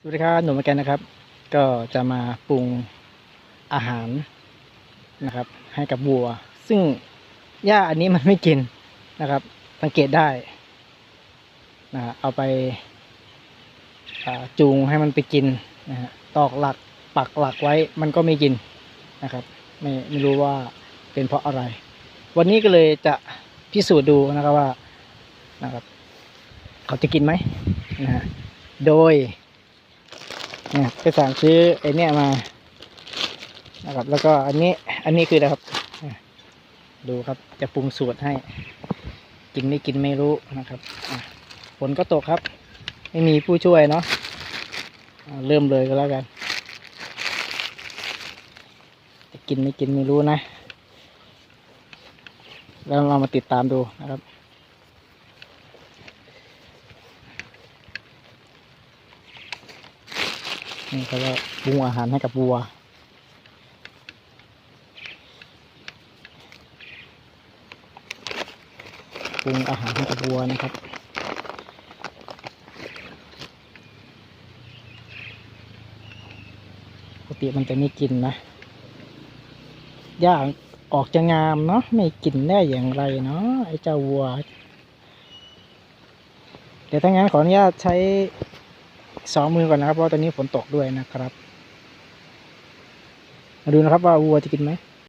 สวัสดีครับหนุ่มเหมือนกันนะครับ ก็จะมาปรุงอาหารนะครับ ให้กับวัว ซึ่งหญ้าอันนี้มันไม่กินนะครับ สังเกตได้นะเอาไปาจูงให้มันไปกินนะฮะตอกหลักปักหลักไว้มันก็ไม่กินนะครับ ไม่ไม่รู้ว่าเป็นเพราะอะไร วันนี้ก็เลยจะพิสูจน์ดูนะครับว่านะครับ เขาจะกินไหมนะฮะโดย นี่ยไปสั่งซื้อไอเนี้ยมานะครับ แล้วก็อันนี้อันนี้คือนะครับ ดูครับจะปรุงสูตรให้ กินไม่กินไม่รู้นะครับฝนก็ตกครับ ไม่มีผู้ช่วยเนาะะเริ่มเลยก็แล้วกันจะกินไม่กินไม่รู้นะ แล้วเรามาติดตามดูนะครับ นี่เขาก็ปรุงอาหารให้กับวัว ปรุงอาหารให้กับวัวนะครับปกติมันจะไม่กินนะย่างออกจะงามเนาะไม่กินได้อย่างไรเนาะไอ้เจ้าวัว เดี๋ยวถ้างั้นขออนุญาตใช้ สองมือก่อนนะครับ เพราะตอนนี้ฝนตกด้วยนะครับ มาดูนะครับว่าวัวจะกินไหม